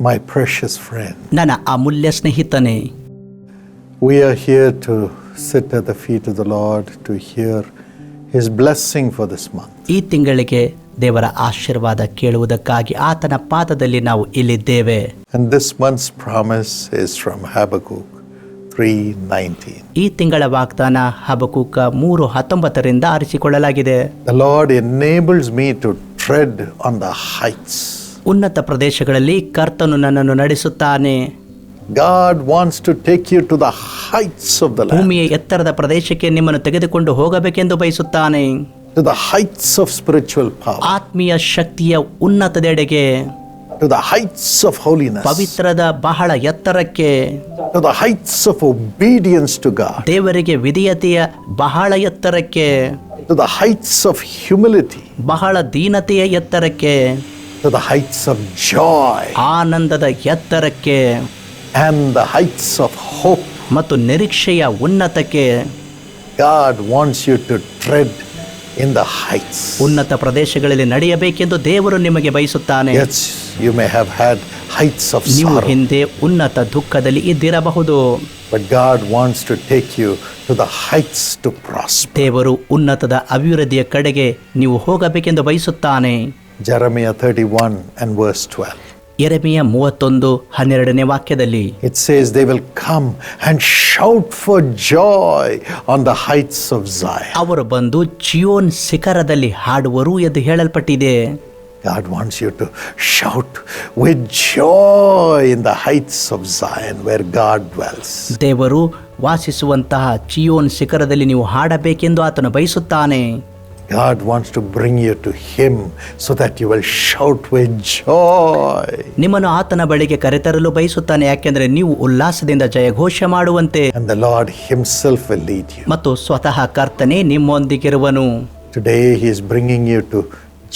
my precious friend. ನನ್ನ ಅಮೂಲ್ಯ ಸ್ನೇಹಿತನೇ We are here to sit at the feet of the Lord to hear His blessing for this month. ಈ ತಿಂಗಳಿಗೆ ದೇವರ ಆಶೀರ್ವಾದ ಕೇಳುವುದಕ್ಕಾಗಿ ಆತನ ಪಾದದಲ್ಲಿ ನಾವು ಇಲ್ಲಿದ್ದೇವೆ And this month's promise is from Habakkuk 3:19. ಈ ತಿಂಗಳ ವಾಗ್ದಾನ ಹಬಕೂಕ ಮೂರು ಹತ್ತೊಂಬತ್ತರಿಂದ ಆರಿಸಿಕೊಳ್ಳಲಾಗಿದೆ The Lord enables me to tread on the heights. ಉನ್ನತ ಪ್ರದೇಶಗಳಲ್ಲಿ ಕರ್ತನು ನನ್ನನ್ನು ನಡೆಸುತ್ತಾನೆ. God wants to take you to the heights of the ಭೂಮಿಯ ಎತ್ತರದ ಪ್ರದೇಶಕ್ಕೆ ನಿಮ್ಮನ್ನು ತೆಗೆದುಕೊಂಡು ಹೋಗಬೇಕೆಂದು ಬಯಸುತ್ತಾನೆ. To the heights of spiritual power ಆತ್ಮೀಯ ಶಕ್ತಿಯ ಉನ್ನತದೆಡೆಗೆ. To the heights of holiness, ಪವಿತ್ರದ ಬಹಳ ಎತ್ತರಕ್ಕೆ. To the heights of obedience to God, ದೇವರಿಗೆ ವಿಧೇಯತೆಯ ಬಹಳ ಎತ್ತರಕ್ಕೆ. To the heights of humility, ಬಹಳ ದೀನತೆಯ ಎತ್ತರಕ್ಕೆ. To the heights of joy, ಆನಂದದ ಎತ್ತರಕ್ಕೆ and the heights of hope. ಮತ್ತು ನಿರೀಕ್ಷೆಯ ಉನ್ನತಕ್ಕೆ God wants you to tread in the heights. ಉನ್ನತ ಪ್ರದೇಶಗಳಲ್ಲಿ ನಡೆಯಬೇಕೆಂದು ದೇವರು ನಿಮಗೆ ಬಯಸುತ್ತಾನೆ Yes, you may have had heights of ನೀವು sorrow, ಹಿಂದೆ ಉನ್ನತ ದುಃಖದಲ್ಲಿ ಇದ್ದಿರಬಹುದು but God wants to take you to the heights to prosper. ದೇವರು ಉನ್ನತದ ಅಭಿವೃದ್ಧಿಯ ಕಡೆಗೆ ನೀವು ಹೋಗಬೇಕೆಂದು ಬಯಸುತ್ತಾನೆ Jeremiah 31 one and verse twelve ಮೂವತ್ತೊಂದು ಹನ್ನೆರಡನೇ ವಾಕ್ಯದಲ್ಲಿ it says they will come and shout for joy on the heights of Zion ಅವರು ಬಂದು ಚಿಯೋನ್ ಶಿಖರದಲ್ಲಿ ಹಾಡುವರು ಎಂದು ಹೇಳಲ್ಪಟ್ಟಿದೆ. God wants you to shout with joy in the heights of Zion where God dwells. ದೇವರು ವಾಸಿಸುವಂತಹ ಚಿಯೋನ್ ಶಿಖರದಲ್ಲಿ ನೀವು ಹಾಡಬೇಕೆಂದು ಆತನು ಬಯಸುತ್ತಾನೆ. God wants to bring you to Him so that you will shout with joy. ನಿಮ್ಮನ್ನು ಆತನ ಬಳಿಗೆ ಕರೆತರಲು ಬಯಸುತ್ತಾನೆ ಯಾಕೆಂದರೆ ನೀವು ಉಲ್ಲಾಸದಿಂದ ಜಯಘೋಷ ಮಾಡುವಂತೆ And the Lord Himself will lead you. ಮತ್ತು ಸ್ವತಃ ಕರ್ತನೆ ನಿಮ್ಮೊಂದಿಗಿರುವನು Today He is bringing you to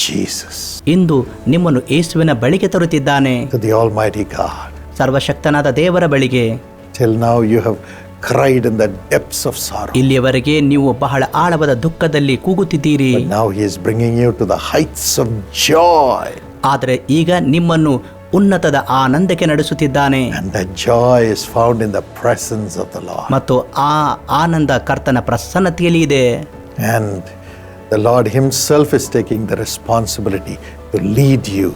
Jesus, ಇಂದು ನಿಮ್ಮನ್ನು ಯೇಸುವಿನ ಬಳಿಗೆ ತರುತ್ತಿದ್ದಾನೆ to the Almighty God. ಸರ್ವಶಕ್ತನಾದ ದೇವರ ಬಳಿಗೆ Till now you have cried in the depths of sorrow ಇಲ್ಲಿಯವರೆಗೆ ನೀವು ಬಹಳ ಆಳವಾದ ದುಃಖದಲ್ಲಿ ಕೂಗುತ್ತಿದ್ದೀರಿ. ನಾವು he is bringing you to the heights of joy ಆದರೆ ಈಗ ನಿಮ್ಮನ್ನು ಉನ್ನತದ ಆನಂದಕ್ಕೆ ನಡೆಸುತ್ತಿದ್ದಾನೆ. Joy is found in the presence of the ಮತ್ತು ಆ ಆನಂದ ಕರ್ತನ ಪ್ರಸನ್ನತೆಯಲ್ಲಿ ಇದೆ. And the Lord himself is taking the responsibility to lead you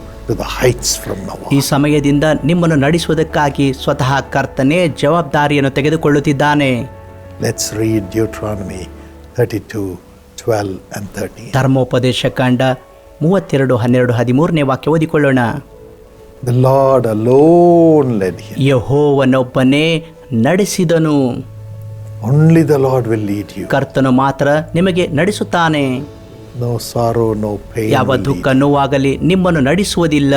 ಈ ಸಮಯದಿಂದ ನಿಮ್ಮನ್ನು ನಡೆಸುವುದಕ್ಕಾಗಿ ಸ್ವತಃ ಕರ್ತನೇ ಜವಾಬ್ದಾರಿಯನ್ನು ತೆಗೆದುಕೊಳ್ಳುತ್ತಿದ್ದಾನೆ Let's read Deuteronomy 32 12 and 13. ಧರ್ಮೋಪದೇಶ ಕಾಂಡ ಮೂವತ್ತೆರಡು ಹನ್ನೆರಡು ಹದಿಮೂರನೇ ವಾಕ್ಯ ಓದಿಕೊಳ್ಳೋಣ The Lord alone led him. ಯಹೋವನೊಬ್ಬನೇ ನಡೆಸಿದನು Only the Lord will lead you. ಕರ್ತನು ಮಾತ್ರ ನಿಮಗೆ ನಡೆಸುತ್ತಾನೆ ನೋ ಸಾರೋ ನೋ ಪೇನ್ ಯಾವ ದುಃಖ ನೋವಾಗಲಿ ನಿಮ್ಮನ್ನು ನಡೆಸುವುದಿಲ್ಲ.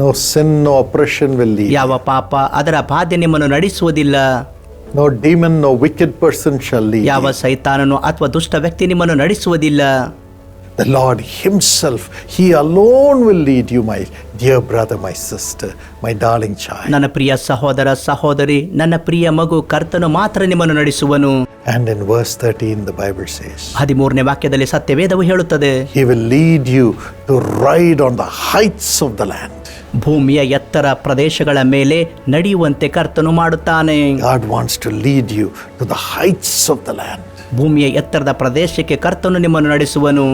No sin no oppression will ಯಾವ ಪಾಪ ಅದರ ಬಾಧೆ ನಿಮ್ಮನ್ನು ನಡೆಸುವುದಿಲ್ಲ. No demon no wicked person shall ಯಾವ ಸೈತಾನನು ಅಥವಾ ದುಷ್ಟ ವ್ಯಕ್ತಿ ನಿಮ್ಮನ್ನು ನಡೆಸುವುದಿಲ್ಲ. The Lord himself he alone will lead you my dear brother my sister my darling ಚಾಯ್ ನನ್ನ ಪ್ರಿಯ ಸಹೋದರ ಸಹೋದರಿ ನನ್ನ ಪ್ರಿಯ ಮಗು ಕರ್ತನು ಮಾತ್ರ ನಿಮ್ಮನ್ನು ನಡೆಸುವನು. And in verse 13, the Bible says, ಹದಿಮೂರನೇ ವಾಕ್ಯದಲ್ಲಿ ಸತ್ಯವೇದವು ಹೇಳುತ್ತದೆ He will lead you to ride on the heights of the land. ಭೂಮಿಯ ಎತ್ತರ ಪ್ರದೇಶಗಳ ಮೇಲೆ ನಡೆಯುವಂತೆ ಕರ್ತನು ಮಾಡುತ್ತಾನೆ God wants to lead you to the heights of the land. ಭೂಮಿಯ ಎತ್ತರದ ಪ್ರದೇಶಕ್ಕೆ ಕರ್ತನು ನಿಮ್ಮನ್ನು ನಡೆಸುವನು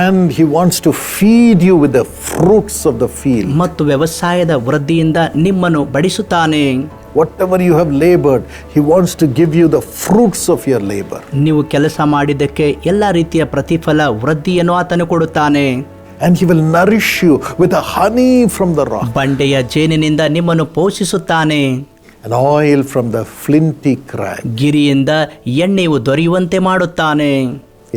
And He wants to feed you with the fruits of the field. ಮತ್ತು ವ್ಯವಸಾಯದ ವೃದ್ಧಿಯಿಂದ ನಿಮ್ಮನ್ನು ಬಡಿಸುತ್ತಾನೆ Whatever you have labored, He wants to give you the fruits of your labor. ನೀವು ಕೆಲಸ ಮಾಡಿದ್ದಕ್ಕೆ ಎಲ್ಲ ರೀತಿಯ ಪ್ರತಿಫಲ ವೃದ್ಧಿಯನ್ನು ಆತನು ಕೊಡುತ್ತಾನೆ And He will nourish you with the honey from the rock, ಬಂಡೆಯ ಜೇನಿನಿಂದ ನಿಮ್ಮನ್ನು ಪೋಷಿಸುತ್ತಾನೆ and oil from the flinty crag. ಗಿರಿಯಿಂದ ಎಣ್ಣೆಯು ದೊರೆಯುವಂತೆ ಮಾಡುತ್ತಾನೆ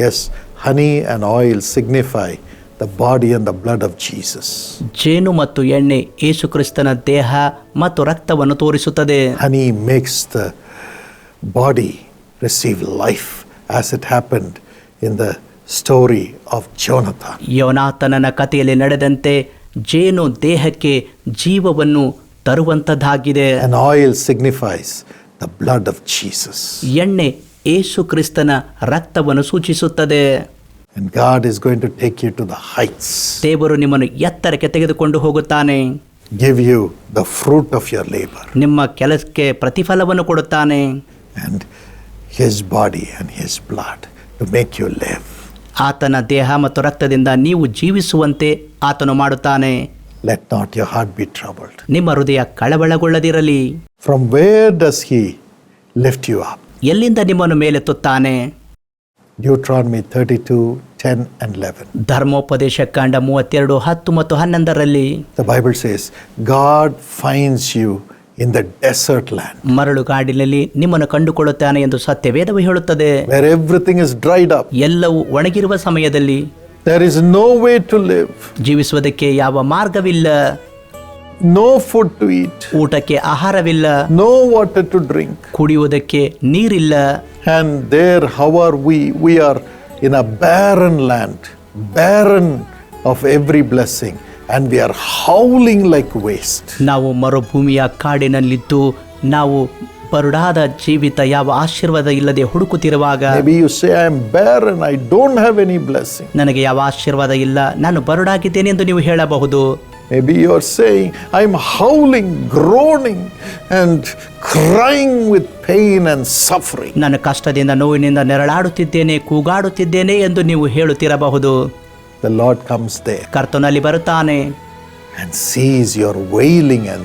Yes, honey and oil signify the body and the blood of Jesus. ಜೇನು ಮತ್ತು ಎಣ್ಣೆ ಯೇಸು ಕ್ರಿಸ್ತನ ದೇಹ ಮತ್ತು ರಕ್ತವನ್ನು ತೋರಿಸುತ್ತದೆ Honey makes the body receive life as it happened in the story of Jonathan. ಯೋನಾತನನ ಕಥೆಯಲ್ಲಿ ನಡೆದಂತೆ ಜೇನು ದೇಹಕ್ಕೆ ಜೀವವನ್ನು ತರುವಂತದ್ದಾಗಿದೆ And oil signifies the blood of Jesus. ಎಣ್ಣೆ ಏಸು ಕ್ರಿಸ್ತನ ರಕ್ತವನ್ನು ಸೂಚಿಸುತ್ತದೆ And God is going to take you to the heights. ದೇವರು ನಿಮ್ಮನ್ನು ಎತ್ತರಕ್ಕೆ ತೆಗೆದುಕೊಂಡು ಹೋಗುತ್ತಾನೆ give you the fruit of your labor. ನಿಮ್ಮ ಕೆಲಸಕ್ಕೆ ಪ್ರತಿಫಲವನ್ನು ಕೊಡುತ್ತಾನೆ and his body and his blood to make you live. ಆತನ ದೇಹ ಮತ್ತು ರಕ್ತದಿಂದ ನೀವು ಜೀವಿಸುವಂತೆ ಆತನು ಮಾಡುತ್ತಾನೆ Let not your heart be troubled. ನಿಮ್ಮ ಹೃದಯ ಕಳವಳಗೊಳ್ಳದಿರಲಿ From where does he lift you up? ಎಲ್ಲಿಂದ ನಿಮ್ಮನ್ನು ಮೇಲೆತ್ತುತ್ತಾನೆ Deuteronomy 32 10 and 11. ಧರ್ಮೋಪದೇಶ ಕಾಂಡ ಮೂವತ್ತೆರಡು ಹತ್ತು ಮತ್ತು ಹನ್ನೊಂದರಲ್ಲಿ The Bible says, God finds you in the desert land ಮರಳುಗಾಡಿನಲ್ಲಿ ನಿಮ್ಮನ್ನು ಕಂಡುಕೊಳ್ಳುತ್ತಾನೆ ಎಂದು ಸತ್ಯವೇದವು ಹೇಳುತ್ತದೆ where everything is dried up. ಎಲ್ಲವೂ ಒಣಗಿರುವ ಸಮಯದಲ್ಲಿ There is no way to live, ಜೀವಿಸುವುದಕ್ಕೆ ಯಾವ ಮಾರ್ಗವಿಲ್ಲ no food to eat, ಊಟಕ್ಕೆ ಆಹಾರವಿಲ್ಲ no water to drink. ಕುಡಿಯುವುದಕ್ಕೆ ನೀರಿಲ್ಲ And there, how are we? We are in a barren land, barren of every blessing, and we are howling like waste. ನಾವು ಮರುಭೂಮಿಯ ಕಾಡಿನಲ್ಲಿದ್ದು ನಾವು ಬರುಡಾದ ಜೀವಿತ ಯಾವ ಆಶೀರ್ವಾದ ಇಲ್ಲದೆ ಹುಡುಕುತ್ತಿರುವಾಗ don't have any blessing. ನನಗೆ ಯಾವ ಆಶೀರ್ವಾದ ಇಲ್ಲ ನಾನು ಬರುಡಾಗಿದ್ದೇನೆ ಎಂದು ನೀವು ಹೇಳಬಹುದು Maybe you are saying, I'm howling, groaning, and crying with pain and suffering. ನಾನು ಕಷ್ಟದಿಂದ ನೋವಿನಿಂದ ನೆರಳಾಡುತ್ತಿದ್ದೇನೆ ಕೂಗಾಡುತ್ತಿದ್ದೇನೆ ಎಂದು ನೀವು ಹೇಳುತ್ತಿರಬಹುದು The Lord comes there ಕರ್ತನಲ್ಲಿ ಬರುತ್ತಾನೆ and sees your wailing and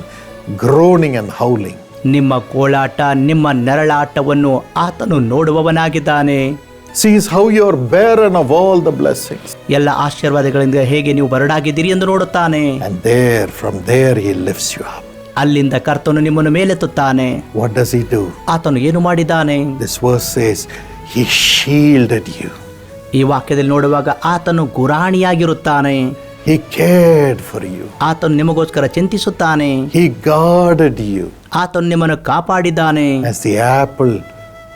groaning and howling. ನಿಮ್ಮ ಕೋಲಾಟ ನಿಮ್ಮ ನೆರಳಾಟವನ್ನು ಆತನು ನೋಡುವವನಾಗಿದ್ದಾನೆ Sees how you are barren of all the blessings. ಎಲ್ಲ ಆಶೀರ್ವಾದಗಳಿಂದ ಹೇಗೆ ನೀವು ಬರಡಾಗಿದ್ದೀರಿ ಎಂದು ನೋಡುತ್ತಾನೆ. And there, from there, He lifts you up. ಅಲ್ಲಿಂದ ಕರ್ತನು ನಿಮ್ಮನ್ನು ಮೇಲೆತ್ತುತ್ತಾನೆ. What does He do? ಆತನು ಏನು ಮಾಡಿದ್ದಾನೆ? This verse says, He shielded you, ಈ ವಾಕ್ಯದಲ್ಲಿ ನೋಡುವಾಗ ಆತನು ಗುರಾಣಿಯಾಗಿರುತ್ತಾನೆ. He cared for you, ಆತನು ನಿಮಗೋಸ್ಕರ ಚಿಂತಿಸುತ್ತಾನೆ. He guarded you. ಆತನು ನಿಮ್ಮನ್ನು ಕಾಪಾಡಿದ್ದಾನೆ. As the apple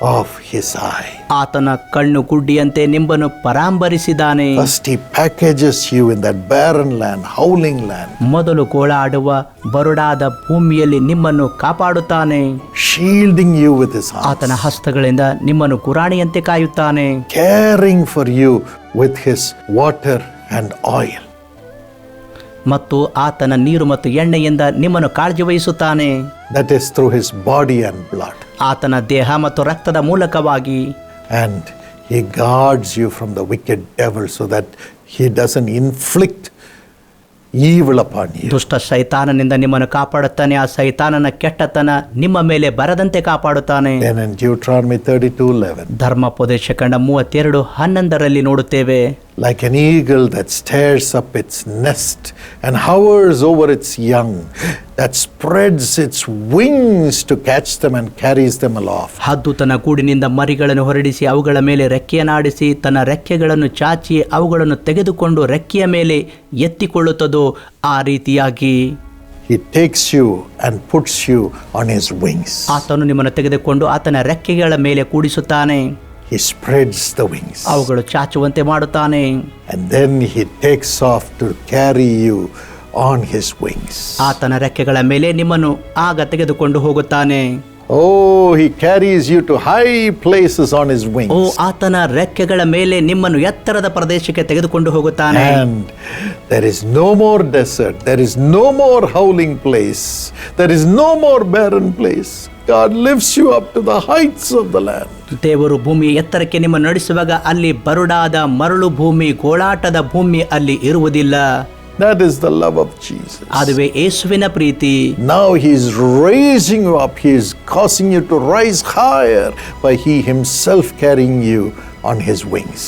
of his eye ಆತನ ಕಣ್ಣು ಗುಡ್ಡಿಯಂತೆ ನಿಮ್ಮನ್ನು ಪರಾಂಬರಿಸಿದಾನೆ. First packages you in that barren land howling land ಮೊದಲು ಕೋಳಾಡುವ ಬರುಡಾದ ಭೂಮಿಯಲ್ಲಿ ನಿಮ್ಮನ್ನು ಕಾಪಾಡುತ್ತಾನೆ. ಶೀಲ್ಡಿಂಗ್ ಯು ವಿತ್ ಹಿಸ್ ಆತನ ಹಸ್ತಗಳಿಂದ ನಿಮ್ಮನ್ನು ಕುರಾಣಿಯಂತೆ ಕಾಯುತ್ತಾನೆ. Caring for you with his water and oil ಮತ್ತು ಆತನ ನೀರು ಮತ್ತು ಎಣ್ಣೆಯಿಂದ ನಿಮ್ಮನ್ನು ಕಾಳಜಿ ವಹಿಸುತ್ತಾನೆ That is through His body and blood. ಆತನ ದೇಹ ಮತ್ತು ರಕ್ತದ ಮೂಲಕವಾಗಿ And He guards you from the wicked devil so that He doesn't inflict evil upon you. ದುಷ್ಟ ಸೈತಾನನಿಂದ ನಿಮ್ಮನ್ನು ಕಾಪಾಡುತ್ತಾನೆ ಆ ಸೈತಾನನ ಕೆಟ್ಟತನ ನಿಮ್ಮ ಮೇಲೆ ಬರದಂತೆ ಕಾಪಾಡುತ್ತಾನೆ Then in Deuteronomy 32 11, ಧರ್ಮೋಪದೇಶ ಕಂಡ ಮೂವತ್ತೆರಡು ಹನ್ನೊಂದರಲ್ಲಿ ನೋಡುತ್ತೇವೆ like an eagle that stirs up its nest and hovers over its young, that spreads its wings to catch them and carries them aloft. ಹದ್ದು ತನ್ನ ಗೂಡಿನಿಂದ ಮರಿಗಳನ್ನು ಹೊರಡಿಸಿ ಅವುಗಳ ಮೇಲೆ ರೆಕ್ಕೆಯನ್ನಾಡಿಸಿ ತನ್ನ ರೆಕ್ಕೆಗಳನ್ನು ಚಾಚಿ ಅವುಗಳನ್ನು ತೆಗೆದುಕೊಂಡು ರೆಕ್ಕೆಯ ಮೇಲೆ ಎತ್ತಿಕೊಳ್ಳುತ್ತದೋ ಆ ರೀತಿಯಾಗಿ He takes you and puts you on his wings. ಆತನು ನಿಮ್ಮನ್ನು ತೆಗೆದುಕೊಂಡು ಆತನ ರೆಕ್ಕೆಗಳ ಮೇಲೆ ಕೂಡಿಸುತ್ತಾನೆ He spreads the wings. ಅವುಗಳು ಚಾಚುವಂತೆ ಮಾಡುತ್ತಾನೆ And then he takes off to carry you on his wings. ಆತನ ರೆಕ್ಕೆಗಳ ಮೇಲೆ ನಿಮ್ಮನ್ನು ಆಗ ತೆಗೆದುಕೊಂಡು ಹೋಗುತ್ತಾನೆ ಓ he carries you to high places on his wing oh ಆತನ ರೆಕ್ಕೆಗಳ ಮೇಲೆ ನಿಮ್ಮನ್ನು ಎತ್ತರದ ಪ್ರದೇಶಕ್ಕೆ ತೆಗೆದುಕೊಂಡು ಹೋಗುತ್ತಾನೆ. There is no more desert there is no more howling place there is no more barren place God lifts you up to the heights of the land. ದೇವರು ಭೂಮಿ ಎತ್ತರಕ್ಕೆ ನಿಮ್ಮ ನಡೆಸುವಾಗ ಅಲ್ಲಿ ಬರುಡಾದ ಮರಳು ಭೂಮಿ ಗೋಳಾಟದ ಭೂಮಿ ಅಲ್ಲಿ ಇರುವುದಿಲ್ಲ. That is the love of Jesus. ಅದುವೇ ಯೇಸುವಿನ ಪ್ರೀತಿ Now he is raising you up, he is causing you to rise higher by he himself carrying you on his wings.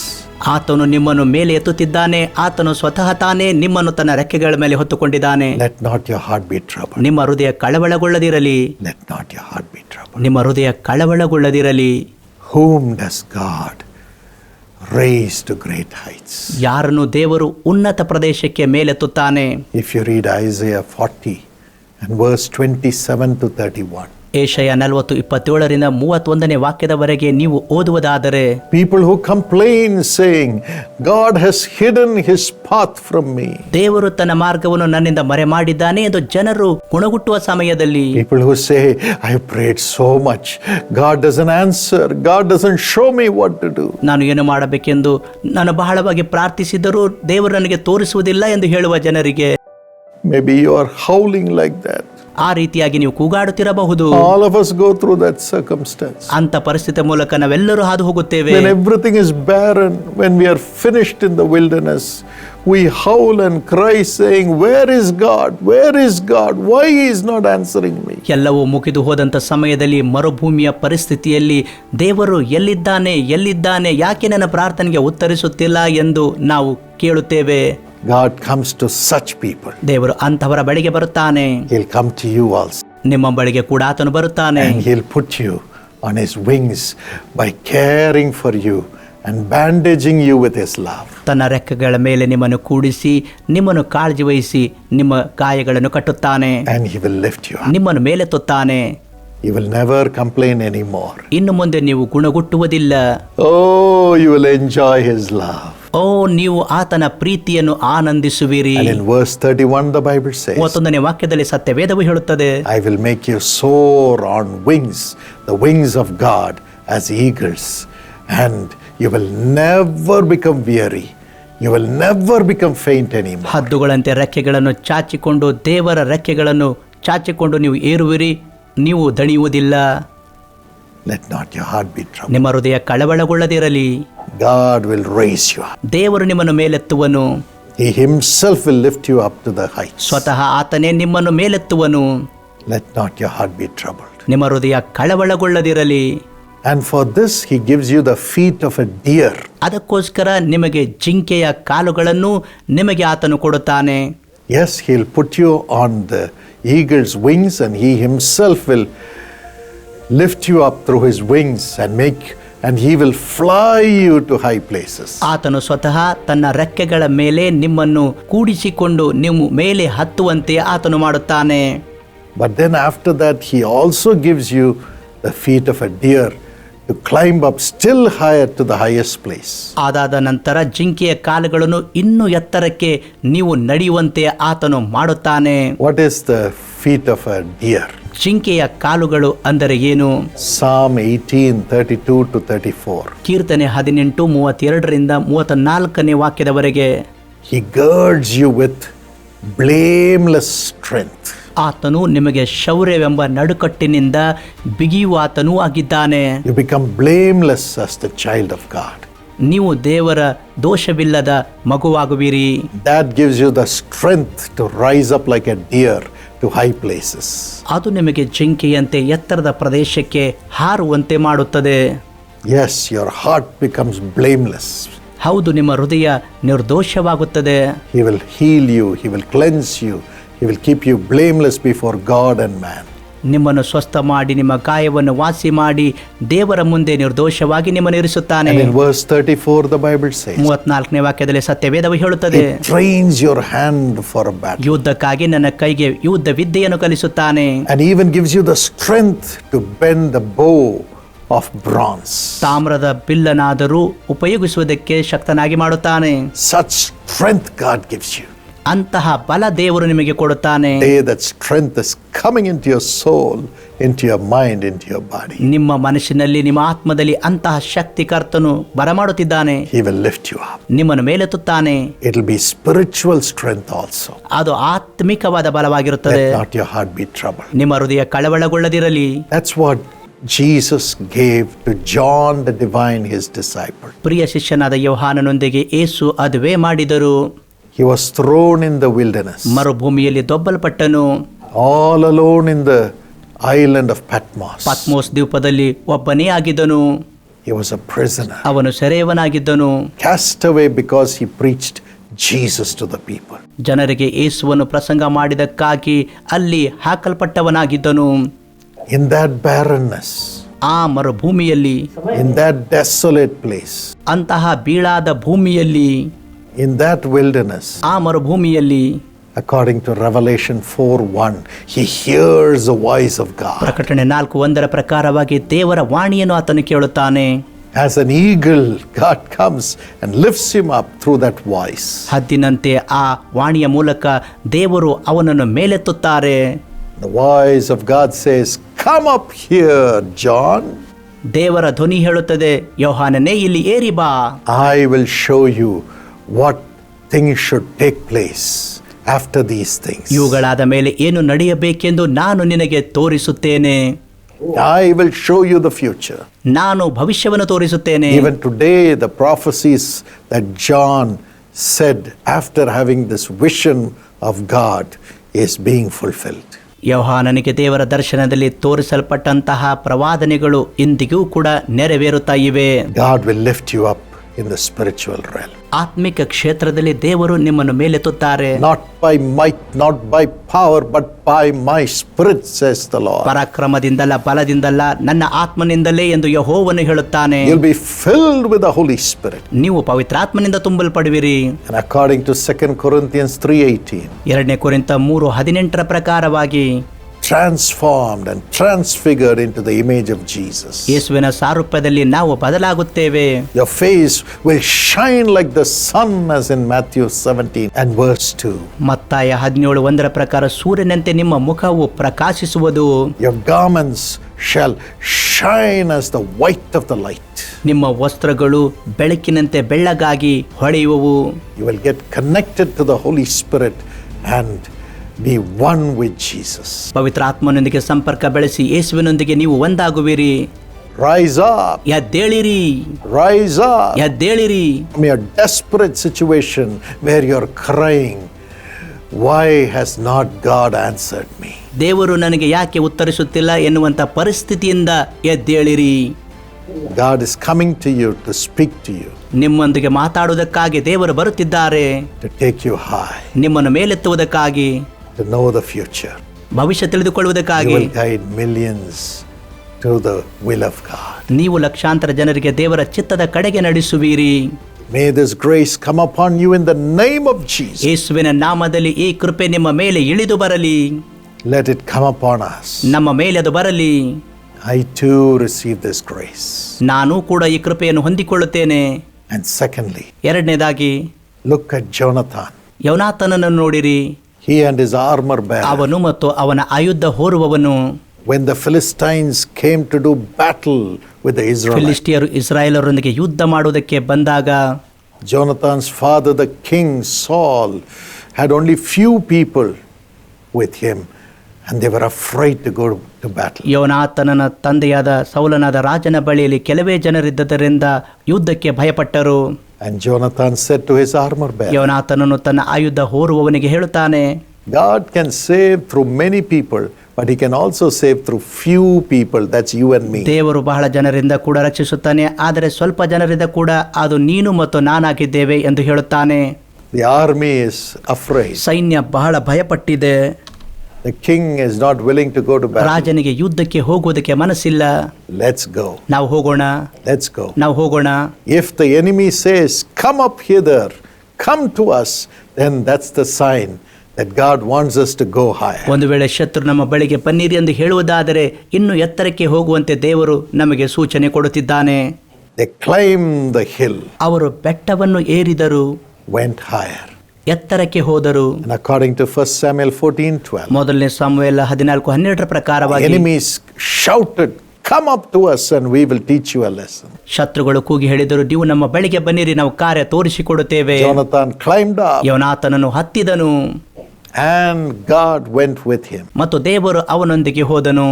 ಆತನು ನಿಮ್ಮನ್ನು ಮೇಲೆ ಎತ್ತುತ್ತಿದ್ದಾನೆ ಆತನು ಸ್ವತಃ ತಾನೇ ನಿಮ್ಮನ್ನು ತನ್ನ ರೆಕ್ಕೆಗಳ ಮೇಲೆ ಹೊತ್ತುಕೊಂಡಿದ್ದಾನೆ Let not your heart be troubled. ನಿಮ್ಮ ಹೃದಯ ಕಳವಳಗೊಳ್ಳದಿರಲಿ Let not your heart be troubled. ನಿಮ್ಮ ಹೃದಯ ಕಳವಳಗೊಳ್ಳದಿರಲಿ Whom does God raise to great heights? ಯಾರನ್ನು ದೇವರು ಉನ್ನತ ಪ್ರದೇಶಕ್ಕೆ ಮೇಲೆತ್ತುತ್ತಾನೆ If you read Isaiah 40 and verse 27 to 31, ಏಷಯ ನಲವತ್ತು ಇಪ್ಪತ್ತೇಳರಿಂದ ಮೂವತ್ತೊಂದನೇ ವಾಕ್ಯದವರೆಗೆ ನೀವು ಓದುವುದಾದರೆ people who complain saying God has hidden his path from me ದೇವರು ತನ್ನ ಮಾರ್ಗವನ್ನು ನನ್ನಿಂದ ಮರೆ ಮಾಡಿದ್ದಾನೆ ಎಂದು ಜನರು ಗುಣಗುಟ್ಟುವ ಸಮಯದಲ್ಲಿ. People who say I prayed so much God doesn't answer God doesn't show me what to do ನಾನು ಏನು ಮಾಡಬೇಕೆಂದು ನಾನು ಬಹಳವಾಗಿ ಪ್ರಾರ್ಥಿಸಿದರೂ ದೇವರು ನನಗೆ ತೋರಿಸುವುದಿಲ್ಲ ಎಂದು ಹೇಳುವ ಜನರಿಗೆ. Maybe you are howling like that ಆ ರೀತಿಯಾಗಿ ನೀವು ಕೂಗಾಡುತ್ತಿರಬಹುದು All of us go through that circumstance. ಅಂತ ಪರಿಸ್ಥಿತಿ ಮೂಲಕ ನಾವೆಲ್ಲರೂ ಹಾದು ಹೋಗುತ್ತೇವೆ When everything is barren, when we are finished in the wilderness, we howl and cry, saying, Where is God? Where is God? Why He is not answering me? ಎಲ್ಲವೂ ಮುಗಿದು ಹೋದಂಥ ಸಮಯದಲ್ಲಿ ಮರುಭೂಮಿಯ ಪರಿಸ್ಥಿತಿಯಲ್ಲಿ ದೇವರು ಎಲ್ಲಿದ್ದಾನೆ ಎಲ್ಲಿದ್ದಾನೆ ಯಾಕೆ ನನ್ನ ಪ್ರಾರ್ಥನೆಗೆ ಉತ್ತರಿಸುತ್ತಿಲ್ಲ ಎಂದು ನಾವು ಕೇಳುತ್ತೇವೆ God comes to such people. ದೇವರು ಅಂಥವರ ಬಳಿಗೆ ಬರುತ್ತಾನೆ He'll come to you also. ನಿಮ್ಮ ಬಳಿಗೆ ಕೂಡ ಆತನು ಬರುತ್ತಾನೆ And He'll put you on His wings by caring for you and bandaging you with His love. ತನ್ನ ರೆಕ್ಕೆಗಳ ಮೇಲೆ ನಿಮ್ಮನ್ನು ಕೂಡಿಸಿ ನಿಮ್ಮನ್ನು ಕಾಳಜಿ ವಹಿಸಿ ನಿಮ್ಮ ಗಾಯಗಳನ್ನು ಕಟ್ಟುತ್ತಾನೆ And He will lift you up. ನಿಮ್ಮನ್ನು ಮೇಲೆತ್ತುತ್ತಾನೆ You will never complain anymore. ಇನ್ನು ಮುಂದೆ ನೀವು ಗುಣಗುಟ್ಟುವುದಿಲ್ಲ Oh, you will enjoy His love. ಓ ನೀವು ಆತನ ಪ್ರೀತಿಯನ್ನು ಆನಂದಿಸುವಿರಿ And in verse 31, the Bible says, ಮೂವತ್ತೊಂದನೇ ವಾಕ್ಯದಲ್ಲಿ ಸತ್ಯವೇದವು ಹೇಳುತ್ತದೆ I will make you soar on wings, the wings of God, as eagles, and you will never become weary. You will never become faint anymore. ಹದ್ದುಗಳಂತೆ ರೆಕ್ಕೆಗಳನ್ನು ಚಾಚಿಕೊಂಡು ದೇವರ ರೆಕ್ಕೆಗಳನ್ನು ಚಾಚಿಕೊಂಡು ನೀವು ಏರುವಿರಿ ನೀವು ದಣಿಯುವುದಿಲ್ಲ Let not your heart be troubled. ನಿಮ್ಮ ಹೃದಯ ಕಳವಳಗೊಳ್ಳದಿರಲಿ God will raise you up. ದೇವರು ನಿಮ್ಮನ್ನು ಮೇಲೆತ್ತುವನು He Himself will lift you up to the heights. ಸ್ವತಃ ಆತನೇ ನಿಮ್ಮನ್ನು ಮೇಲೆತ್ತುವನು Let not your heart be troubled. ನಿಮ್ಮ ಹೃದಯ ಕಳವಳಗೊಳ್ಳದಿರಲಿ And for this, He gives you the feet of a deer. ಅದಕ್ಕೋಸ್ಕರ ನಿಮಗೆ ಜಿಂಕೆಯ ಕಾಲುಗಳನ್ನು ನಿಮಗೆ ಆತನು ಕೊಡುತ್ತಾನೆ Yes, He'll put you on the eagle's wings, and He Himself will lift you up through His wings and make, and He will fly you to high places. ಆತನು ಸ್ವತಃ ತನ್ನ ರೆಕ್ಕೆಗಳ ಮೇಲೆ ನಿಮ್ಮನ್ನು ಕೂಡಿಸಿಕೊಂಡು ನೀವು ಮೇಲೆ ಹತ್ತುವಂತೆ ಆತನು ಮಾಡುತ್ತಾನೆ But then after that, He also gives you the feet of a deer To climb up still higher to the highest place ಅದಾದ ನಂತರ ಜಿಂಕೆಯ ಕಾಲುಗಳನ್ನು ಇನ್ನೂ ಎತ್ತರಕ್ಕೆ ನೀವು ನಡೆಯುವಂತೆ ಆತನು ಮಾಡುತ್ತಾನೆ. What is the feet of a deer ಜಿಂಕೆಯ ಕಾಲುಗಳು ಅಂದರೆ ಏನು? Psalm eighteen thirty two to thirty four ಕೀರ್ತನೆ ಹದಿನೆಂಟು ಮೂವತ್ತೆರಡರಿಂದ ಮೂವತ್ತ ನಾಲ್ಕನೇ ವಾಕ್ಯದವರೆಗೆ. He girds you with blameless strength ಆತನು ನಿಮಗೆ ಶೌರ್ಯವೆಂಬ ನಡುಕಟ್ಟಿನಿಂದ ಬಿಗಿಯುವ ಆತನೂ ಆಗಿದ್ದಾನೆ You become blameless as the child of God. ನೀವು ದೇವರ ದೋಷವಿಲ್ಲದ ಮಗುವಾಗುವಿರಿ That gives you the strength to rise up like a deer to high places. ಅದು ನಿಮಗೆ ಜಿಂಕೆಯಂತೆ ಎತ್ತರದ ಪ್ರದೇಶಕ್ಕೆ ಹಾರುವಂತೆ ಮಾಡುತ್ತದೆ Yes, your heart becomes blameless. ಹೌದು ನಿಮ್ಮ ಹೃದಯ ನಿರ್ದೋಷವಾಗುತ್ತದೆ He will heal you, He will cleanse you, He will keep you blameless before God and man. ನಿಮ್ಮನ್ನು ಸ್ವಸ್ಥ ಮಾಡಿ ನಿಮ್ಮ ಗಾಯವನ್ನು ವಾಸಿ ಮಾಡಿ ದೇವರ ಮುಂದೆ ನಿರ್ದೋಷವಾಗಿ ನಿಮ್ಮನ್ನು ಇರಿಸುತ್ತಾನೆ And in verse 34, the Bible says, ಮೂವತ್ನಾಲ್ಕನೇ ವಾಕ್ಯದಲ್ಲಿ ಸತ್ಯವೇದವು ಹೇಳುತ್ತದೆ He trains your hand for a battle ಯುದ್ಧಕ್ಕಾಗಿ ನನ್ನ ಕೈಗೆ ಯುದ್ಧ ವಿದ್ಯೆಯನ್ನು ಕಲಿಸುತ್ತಾನೆ and even gives you the strength to bend the bow of bronze. ತಾಮ್ರದ ಬಿಲ್ಲನಾದರೂ ಉಪಯೋಗಿಸುವುದಕ್ಕೆ ಶಕ್ತನಾಗಿ ಮಾಡುತ್ತಾನೆ Such strength God gives you. ಅಂತಹ ಬಲ ದೇವರು ನಿಮಗೆ ಕೊಡುತ್ತಾನೆ that strength is coming into your soul, into your mind, into your body. ನಿಮ್ಮ ಮನಸ್ಸಿನಲ್ಲಿ ನಿಮ್ಮ ಆತ್ಮದಲ್ಲಿ ಅಂತಹ ಶಕ್ತಿ ಕರ್ತನು ಬರಮಾಡುತ್ತಿದ್ದಾನೆ He will lift you up. ನಿಮ್ಮನ್ನು ಮೇಲೆತ್ತುತ್ತಾನೆ It'll be spiritual strength also. ಅದು ಆತ್ಮಿಕವಾದ ಬಲವಾಗಿರುತ್ತದೆ Let not your heart be troubled. ನಿಮ್ಮ ಹೃದಯ ಕಳವಳಗೊಳ್ಳದಿರಲಿ That's what Jesus gave to John the divine, his disciple. ಪ್ರಿಯ ಶಿಷ್ಯನಾದ ಯೋಹಾನನೊಂದಿಗೆ ಏಸು ಅದುವೇ ಮಾಡಿದರು He was thrown in the wilderness, ಮರುಭೂಮಿಯಲ್ಲಿ ದೊಬ್ಬಲ್ಪಟ್ಟನು all alone in the island of Patmos. Patmos ದ್ವೀಪದಲ್ಲಿ ಒಬ್ಬನೇ ಆಗಿದ್ದನು He was a prisoner, ಅವನು ಸೆರೆಯವನಾಗಿದ್ದನು cast away because he preached Jesus to the people. ಜನರಿಗೆ ಏಸುವನ್ನು ಪ್ರಸಂಗ ಮಾಡಿದಕ್ಕಾಗಿ ಅಲ್ಲಿ ಹಾಕಲ್ಪಟ್ಟವನಾಗಿದ್ದನು In that barrenness, ಆ ಮರುಭೂಮಿಯಲ್ಲಿ in that desolate place, ಅಂತಹ ಬೀಳಾದ ಭೂಮಿಯಲ್ಲಿ in that wilderness, ಆ ಮರುಭೂಮಿಯಲ್ಲಿ according to Revelation 4 1, he hears the voice of God. ಪ್ರಕಟಣೆ ನಾಲ್ಕು ಒಂದರ ಪ್ರಕಾರವಾಗಿ ದೇವರ ವಾಣಿಯನ್ನು ಆತನು ಕೇಳುತ್ತಾನೆ As an eagle, God comes and lifts him up through that voice. ಹದ್ದಿನಂತೆ ಆ ವಾಣಿಯ ಮೂಲಕ ದೇವರು ಅವನನ್ನು ಮೇಲೆತ್ತುತ್ತಾರೆ The voice of God says, Come up here, John. ದೇವರ ಧ್ವನಿ ಹೇಳುತ್ತದೆ ಯೋಹಾನನೇ ಇಲ್ಲಿ ಏರಿ ಬಾ I will show you what things should take place after these things. ಇವುಗಳಾದ ಮೇಲೆ ಏನು ನಡೆಯಬೇಕೆಂದು ನಾನು ನಿನಗೆ ತೋರಿಸುತ್ತೇನೆ I will show you the future. ನಾನು ಭವಿಷ್ಯವನ್ನು ತೋರಿಸುತ್ತೇನೆ Even today, the prophecies that John said after having this vision of God is being fulfilled. ಯೋಹಾನನಿಗೆ ದೇವರ ದರ್ಶನದಲ್ಲಿ ತೋರಿಸಲ್ಪಟ್ಟಂತಹ ಪ್ರವಾದನೆಗಳು ಇಂದಿಗೂ ಕೂಡ ನೆರವೇರುತ್ತಾ ಇವೆ God will lift you up in the spiritual realm. ಆತ್ಮಿಕ ಕ್ಷೇತ್ರದಲ್ಲಿ ದೇವರು ನಿಮ್ಮನ್ನು ಮೇಲೆತ್ತುತ್ತಾರೆ. Not by my not by power but by my spirit says the Lord ಪರಾಕ್ರಮದಿಂದಲ್ಲ ಬಲದಿಂದಲ್ಲ ನನ್ನ ಆತ್ಮನಿಂದಲೇ ಎಂದು ಯಹೋವನು ಹೇಳುತ್ತಾನೆ. You'll be filled with the holy spirit ನೀವು ಪವಿತ್ರಾತ್ಮನಿಂದ ತುಂಬಲ್ಪಡುವಿರಿ. ಅಕಾರ್ಡಿಂಗ್ ಟು ಸೆಕೆಂಡ್ 2 Corinthians 3:18, ಎರಡನೇ ಕೊರಿಂಥ 3:18 ರ ಪ್ರಕಾರವಾಗಿ. transformed and transfigured into the image of Jesus. ಯೇಸುವಿನ ಸಾರೂಪ್ಯದಲ್ಲಿ ನಾವು ಬದಲಾಗುತ್ತೇವೆ Your face will shine like the sun, as in Matthew 17 and verse 2. ಮತ್ತಾಯ ಹದಿನೇಳು ಒಂದರ ಪ್ರಕಾರ ಸೂರ್ಯನಂತೆ ನಿಮ್ಮ ಮುಖವು ಪ್ರಕಾಶಿಸುವುದು Your garments shall shine as the white of the light. ನಿಮ್ಮ ವಸ್ತ್ರಗಳು ಬೆಳಕಿನಂತೆ ಬೆಳ್ಳಗಾಗಿ ಹೊಳೆಯುವವು You will get connected to the Holy Spirit and be one with Jesus. ಪವಿತ್ರಾತ್ಮನೊಂದಿಗೆ ಸಂಪರ್ಕ ಬೆಳೆಸಿ ಯೇಸುವಿನೊಂದಿಗೆ ನೀವು ಒಂದಾಗುವಿರಿ Rise up, ಎದ್ದೇಳಿರಿ rise up ಎದ್ದೇಳಿರಿ from your desperate situation where you're crying, Why has not God answered me? ದೇವರು ನನಗೆ ಯಾಕೆ ಉತ್ತರಿಸುತ್ತಿಲ್ಲ paristhitiyinda ಪರಿಸ್ಥಿತಿಯಿಂದ ಎದ್ದೇಳಿರಿ God is coming to you to speak to you, ನಿಮ್ಮೊಂದಿಗೆ ಮಾತಾಡುವುದಕ್ಕಾಗಿ ದೇವರು ಬರುತ್ತಿದ್ದಾರೆ to take you high, ನಿಮ್ಮನ್ನು ಮೇಲೆತ್ತುವುದಕ್ಕಾಗಿ to know the future. ಭವಿಷ್ಯ You ತಿಳಿದುಕೊಳ್ಳುವುದಕ್ಕಾಗಿ will guide millions to the will of God. ನೀವು ಲಕ್ಷಾಂತರ ಜನರಿಗೆ ದೇವರ ಚಿತ್ತದ ಕಡೆಗೆ ನಡೆಸುವಿರಿ May this grace come upon you in the name of Jesus. ಯೇಸುವಿನ ನಾಮದಲ್ಲಿ ಈ ಕೃಪೆ ನಿಮ್ಮ ಮೇಲೆ ಇಳಿದು ಬರಲಿ Let it come upon us. ನಮ್ಮ ಮೇಲೆ ಅದು ಬರಲಿ I too receive this grace. ನಾನು ಕೂಡ ಈ ಕೃಪೆಯನ್ನು ಹೊಂದಿಕೊಳ್ಳುತ್ತೇನೆ And secondly, ಎರಡನೇದಾಗಿ look at Jonathan. ಯೌನಾಥನನ್ನು ನೋಡಿರಿ He and his armor bearer. ಅವನು ಮತ್ತು ಅವನ ಆಯುಧ ಹೋರುವವನು When the Philistines came to do battle with the Israelites, ಫಿಲಿಸ್ಟಿಯರು ಇಸ್ರಾಯೇಲರೊಂದಿಗೆ ಯುದ್ಧ ಮಾಡುವುದಕ್ಕೆ ಬಂದಾಗ Jonathan's father, the king Saul, had only few people with him, and they were afraid to go to battle. ಯೋನಾಥನನ ತಂದೆಯಾದ ಸೌಲನಾದ ರಾಜನ ಬಳಿಯಲ್ಲಿ ಕೆಲವೇ ಜನರಿದ್ದರಿಂದ ಯುದ್ಧಕ್ಕೆ ಭಯಪಟ್ಟರು And Jonathan said to his armor bearer, ಯೋನಾಥನನು ತನ್ನ ಆಯುಧ ಹೋರುವವನಿಗೆ ಹೇಳುತ್ತಾನೆ God can save through many people, but he can also save through few people. That's you and me. ದೇವರು ಬಹಳ ಜನರಿಂದ ಕೂಡ ರಕ್ಷಿಸುತ್ತಾನೆ ಆದರೆ ಸ್ವಲ್ಪ ಜನರಿಂದ ಕೂಡ ಅದು ನೀನು ಮತ್ತು ನಾನಾಗಿದ್ದೇವೆ ಎಂದು ಹೇಳುತ್ತಾನೆ The army is afraid. ಸೈನ್ಯ ಬಹಳ ಭಯಪಟ್ಟಿದೆ The king is not willing to go to battle. ರಾಜನಿಗೆ ಯುದ್ಧಕ್ಕೆ ಹೋಗುವುದಕ್ಕೆ ಮನಸ್ಸಿಲ್ಲ Let's go. ನಾವು ಹೋಗೋಣ Let's go. ನಾವು ಹೋಗೋಣ If the enemy says, Come up hither, come to us, then that's the sign that God wants us to go higher. ಒಂದು ವೇಳೆ ಶತ್ರು ನಮ್ಮ ಬಳಿಗೆ ಬನ್ನಿರಿ ಎಂದು ಹೇಳುವುದಾದರೆ ಇನ್ನು ಎತ್ತರಕ್ಕೆ ಹೋಗುವಂತೆ ದೇವರು ನಮಗೆ ಸೂಚನೆ ಕೊಡುತ್ತಿದ್ದಾನೆ They climbed the hill, ಅವರು ಬೆಟ್ಟವನ್ನು ಏರಿದರು went higher. ಎತ್ತರಕ್ಕೆ ಹೋದರು. According to first Samuel fourteen twelve ಮೊದಲನೇ ಸಾಮುವೆಲ್ ಹದಿನಾಲ್ಕು ಹನ್ನೆರಡರ ಪ್ರಕಾರವಾಗಿ enemies shouted come up to us and we will teach you a lesson ಶತ್ರುಗಳು ಕೂಗಿ ಹೇಳಿದರು ನೀವು ನಮ್ಮ ಬಳಿಗೆ ಬನ್ನಿರಿ ನಾವು ಕಾರ್ಯ ತೋರಿಸಿಕೊಡುತ್ತೇವೆ. ಜೋನಾಥನ್ ಕ್ಲೈಮ್ಡ್ ಅಪ್ ಜೋನಾಥನನ್ನು ಹತ್ತಿದನು. And God went with him ಮತ್ತು ದೇವರು ಅವನೊಂದಿಗೆ ಹೋದನು.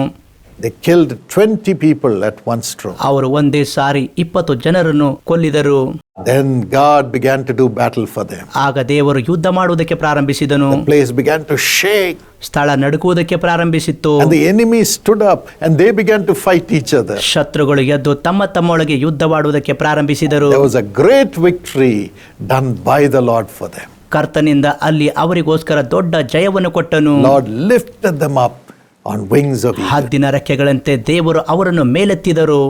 They killed 20 people at one stroke. ಅವರು ಒಂದೇ ಸಾರಿ ಇಪ್ಪತ್ತು ಜನರನ್ನು ಕೊಲ್ಲಿದರು Then God began to do battle for them. ಆಗ ದೇವರು ಯುದ್ಧ ಮಾಡುವುದಕ್ಕೆ ಪ್ರಾರಂಭಿಸಿದನು The place began to shake, ಸ್ಥಳ ನಡುಕುವುದಕ್ಕೆ ಪ್ರಾರಂಭಿಸಿತ್ತು and the enemy stood up and they began to fight each other. ಶತ್ರುಗಳು ಎದ್ದು ತಮ್ಮ ತಮ್ಮೊಳಗೆ ಯುದ್ಧವಾಡುವುದಕ್ಕೆ ಪ್ರಾರಂಭಿಸಿದರು There was a great victory done by the Lord for them. ಕರ್ತನಿಂದ ಅಲ್ಲಿ ಅವರಿಗೋಸ್ಕರ ದೊಡ್ಡ ಜಯವನ್ನು ಕೊಟ್ಟನು Lord lifted them up on wings of eagle. ಹದ್ದಿನ ರೆಕ್ಕೆಗಳಂತೆ ದೇವರು ಅವರನ್ನು ಮೇಲೆತ್ತಿದರು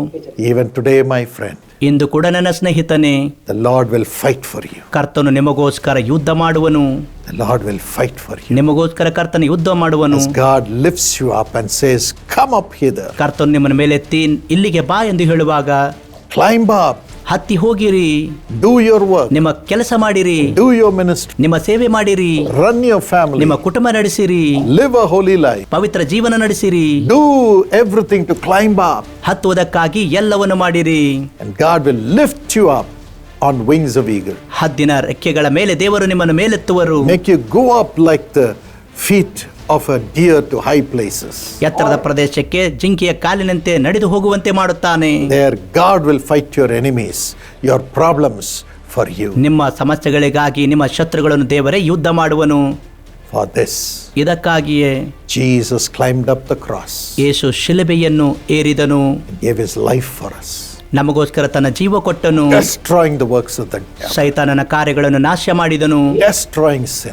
Even today, my friend, ಇಂದು ಕೂಡ ನನ್ನ ಸ್ನೇಹಿತನೇ the Lord will fight for you. ಕರ್ತನು ನಿಮಗೋಸ್ಕರ ಯುದ್ಧ ಮಾಡುವನು The Lord will fight for you. ನಿಮಗೋಸ್ಕರ ಕರ್ತನು ಯುದ್ಧ ಮಾಡುವನು As God lifts you up and says, Come up hither, ಕರ್ತನು ನಿಮ್ಮನ್ನು ಮೇಲೆತ್ತಿ ಇಲ್ಲಿಗೆ ಬಾ ಎಂದು ಹೇಳುವಾಗ climb up, ಹತ್ತಿ ಹೋಗಿರಿ. ಡೂ ಯೋರ್ ವರ್ಕ್ ನಿಮ್ಮ ಕೆಲಸ ಮಾಡಿರಿ. ಡೂ ಯೋರ್ ಮಿನಿಸ್ಟರ್ ನಿಮ್ಮ ಸೇವೆ ಮಾಡಿರಿ. ರನ್ ಯೋರ್ ಫ್ಯಾಮಿಲಿ ನಿಮ್ಮ ಕುಟುಂಬ ನಡೆಸಿರಿ. ಲಿವ್ ಅ ಹೋಲಿ ಲೈಫ್ ಪವಿತ್ರ ಜೀವನ ನಡೆಸಿರಿ. Do everything to climb up ಹತ್ತುವುದಕ್ಕಾಗಿ ಎಲ್ಲವನ್ನು ಮಾಡಿರಿ. God will lift you up on wings of eagle ಹದ್ದಿನ ರೆಕ್ಕೆಗಳ ಮೇಲೆ ದೇವರು ನಿಮ್ಮನ್ನು ಮೇಲೆತ್ತುವರು. Make you go up like the feet of a deer to high places. ಎತ್ತರದ ಪ್ರದೇಶಕ್ಕೆ ಜಿಂಕೆಯ ಕಾಲಿನಂತೆ ನಡೆದು ಹೋಗುವಂತೆ ಮಾಡುತ್ತಾನೆ There, God will fight your enemies, your problems for you. ನಿಮ್ಮ ಸಮಸ್ಯೆಗಳಿಗಾಗಿ ನಿಮ್ಮ ಶತ್ರುಗಳನ್ನು ದೇವರೇ ಯುದ್ಧ ಮಾಡುವನು For this, ಇದಕ್ಕಾಗಿಯೇ Jesus climbed up the cross Yesu ಶಿಲುಬೆಯನ್ನು ಏರಿದನು and gave his life for us, ನಮಗೋಸ್ಕರ ತನ್ನ ಜೀವ ಕೊಟ್ಟನು. ಸೈತಾನನ ಕಾರ್ಯಗಳನ್ನು ನಾಶ ಮಾಡಿದನು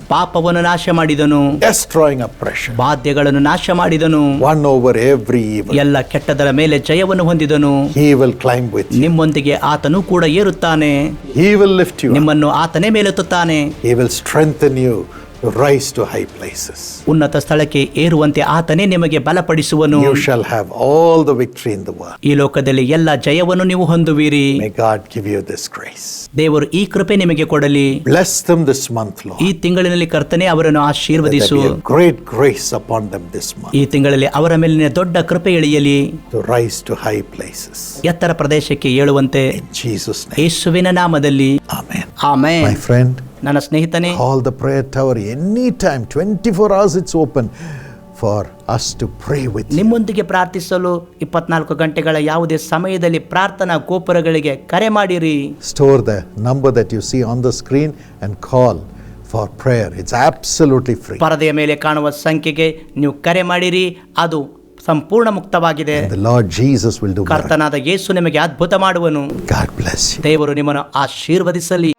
ಪಾಪವನ್ನು ನಾಶ ಮಾಡಿದನು ಬಾಧ್ಯಗಳನ್ನು ನಾಶ ಮಾಡಿದನು ಓವರ್ ಎವ್ರಿ ಎಲ್ಲ ಕೆಟ್ಟದರ ಮೇಲೆ ಜಯವನ್ನು ಹೊಂದಿದನು. ಕ್ಲೈಂಬ್ ವಿತ್ ನಿಮ್ಮೊಂದಿಗೆ ಆತನು ಕೂಡ ಏರುತ್ತಾನೆ. ಲಿಫ್ಟ್ ನಿಮ್ಮನ್ನು ಆತನೇ ಮೇಲೆತ್ತುತ್ತಾನೆ. Strengthen you to rise to high places. ಉನ್ನತ ಸ್ಥಳಕ್ಕೆ ಏರುವಂತೆ ಆತನೇ ನಿಮಗೆ ಬಲಪಡಿಸುವನು You shall have all the victory in the world. ಈ ಲೋಕದಲ್ಲಿ ಎಲ್ಲ ಜಯವನ್ನು ನೀವು ಹೊಂದುವಿರಿ May God give you this grace. ದೇವರು ಈ ಕೃಪೆ ನಿಮಗೆ ಕೊಡಲಿ Bless them this month, Lord. ಈ ತಿಂಗಳಿನಲ್ಲಿ ಕರ್ತನೆ ಅವರನ್ನು Let there ಆಶೀರ್ವದಿಸು be a great grace upon them this month ಈ ತಿಂಗಳಲ್ಲಿ ಅವರ ಮೇಲಿನ ದೊಡ್ಡ ಕೃಪೆ ಇಳಿಯಲಿ to rise to high places. ಎತ್ತರ ಪ್ರದೇಶಕ್ಕೆ ಏಳುವಂತೆ In Jesus' name. ಯೇಸುವಿನ ನಾಮದಲ್ಲಿ Amen. ಆಮೇ My friend, ನನ್ನ ಸ್ನೇಹಿತನೇ call the prayer tower time 24 hours it's open for us to pray with you. ನಿಮ್ಮೊಂದಿಗೆ ಪ್ರಾರ್ಥಿಸಲು ಇಪ್ಪತ್ನಾಲ್ಕು ಗಂಟೆಗಳ ಯಾವುದೇ ಸಮಯದಲ್ಲಿ ಪ್ರಾರ್ಥನಾ ಗೋಪುರಗಳಿಗೆ ಕರೆ ಮಾಡಿರಿ Store the number that you see on the screen and call for prayer. It's absolutely free. ಪರದೆಯ ಮೇಲೆ ಕಾಣುವ ಸಂಖ್ಯೆಗೆ ನೀವು ಕರೆ ಮಾಡಿರಿ ಅದು ಸಂಪೂರ್ಣ ಮುಕ್ತವಾಗಿದೆ The Lord Jesus will do miracles. ಕರ್ತನಾದ ಯೇಸು ನಿಮಗೆ ಅದ್ಭುತ ಮಾಡುವನು God bless you. ದೇವರು ನಿಮ್ಮನ್ನು ಆಶೀರ್ವದಿಸಲಿ